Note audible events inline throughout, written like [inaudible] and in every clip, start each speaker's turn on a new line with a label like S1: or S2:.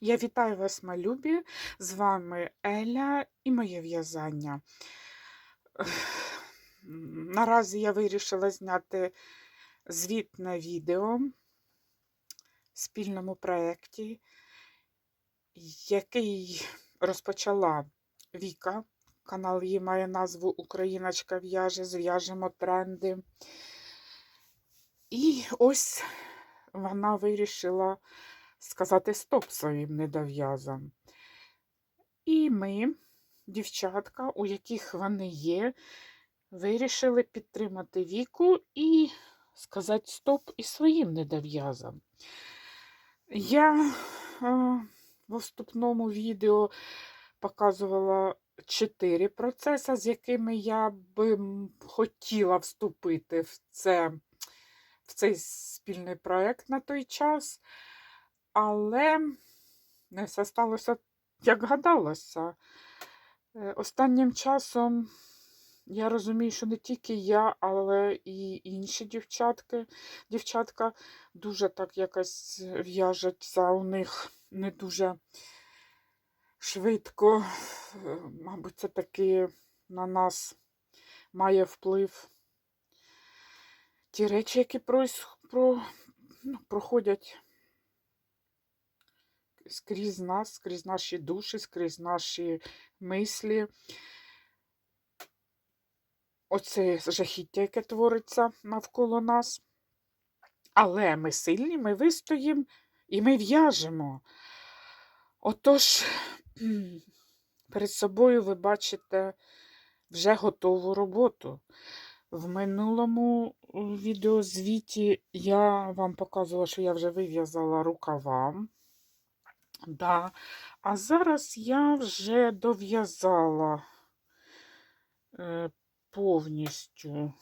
S1: Я вітаю вас, малюбі! З вами Еля і моє в'язання. Наразі я вирішила зняти звітне відео в спільному проєкті, який розпочала Віка. Канал її має назву Україночка в'яже, зв'яжемо тренди. І ось вона вирішила сказати стоп своїм недов'язам. І ми, дівчатка, у яких вони є, вирішили підтримати віку і сказати стоп і своїм недов'язам. Я е, в вступному відео показувала чотири процеси, з якими я би хотіла вступити в, це, в цей спільний проєкт на той час. Але не все сталося, як гадалося. Е, Останнім часом я розумію, що не тільки я, але і інші дівчатки, дівчатка дуже так якось в'яжеться у них не дуже швидко. Е, Мабуть, це таки на нас має вплив ті речі, які проїс- про, ну, проходять скрізь нас, скрізь наші душі, скрізь наші мислі. Оце жахіття, яке твориться навколо нас. Але ми сильні, ми вистоїмо і ми в'яжемо. Отож, перед собою ви бачите вже готову роботу. В минулому е, відеозвіті я вам показувала, що я вже вив'язала рукава. Да. А зараз я вже дов'язала е, повністю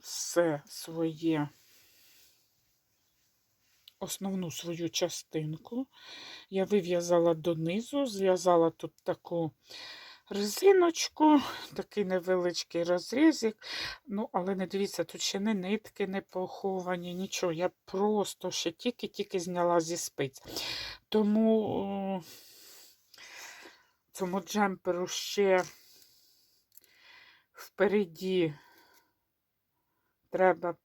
S1: все своє, основну свою частинку. Я вив'язала донизу, зв'язала тут таку резиночку, такий невеличкий розрізик. Ну, але не дивіться, тут ще не нитки не поховані, нічого. Я просто ще тільки-тільки зняла зі спиць. Тому цьому джемперу ще впереді треба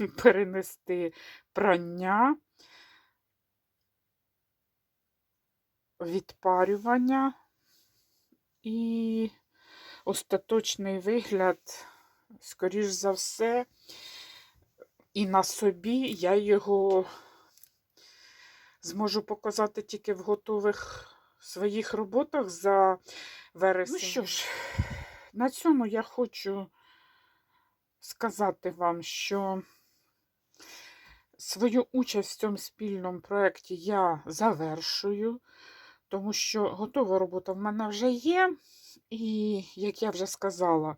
S1: [laughs] перенести прання, відпарювання і остаточний вигляд, скоріш за все, і на собі я його зможу показати тільки в готових своїх роботах за вересень. Ну що ж, на цьому я хочу сказати вам, що свою участь в цьому спільному проєкті я завершую, тому що готова робота в мене вже є. І, як я вже сказала,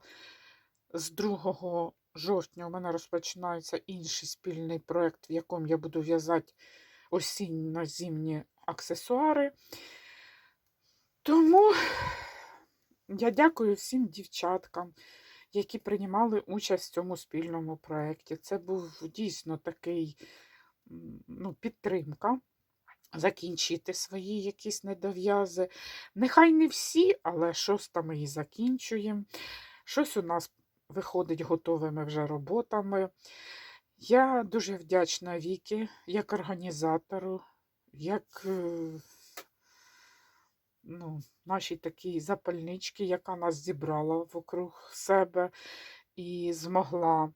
S1: з 2 жовтня у мене розпочинається інший спільний проєкт, в якому я буду в'язати осінньо-зимні аксесуари. Тому я дякую всім дівчаткам, які приймали участь в цьому спільному проєкті. Це був дійсно такий ну, підтримка. Закінчити свої якісь недов'язи. Нехай не всі, але щось там і закінчуємо. Щось у нас виходить готовими вже роботами. Я дуже вдячна Вікі, як організатору, як е, ну, нашій такій запальничці, яка нас зібрала вокруг себе і змогла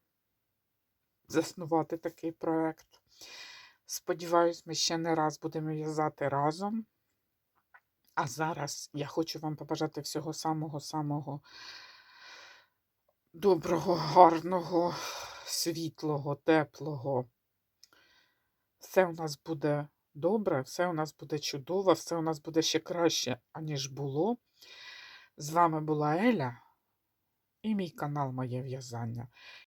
S1: заснувати такий проєкт. Сподіваюсь, ми ще не раз будемо в'язати разом. А зараз я хочу вам побажати всього самого-самого доброго, гарного, світлого, теплого. Все у нас буде добре, все у нас буде чудово, все у нас буде ще краще, аніж було. З вами була Еля і мій канал Моє В'язання.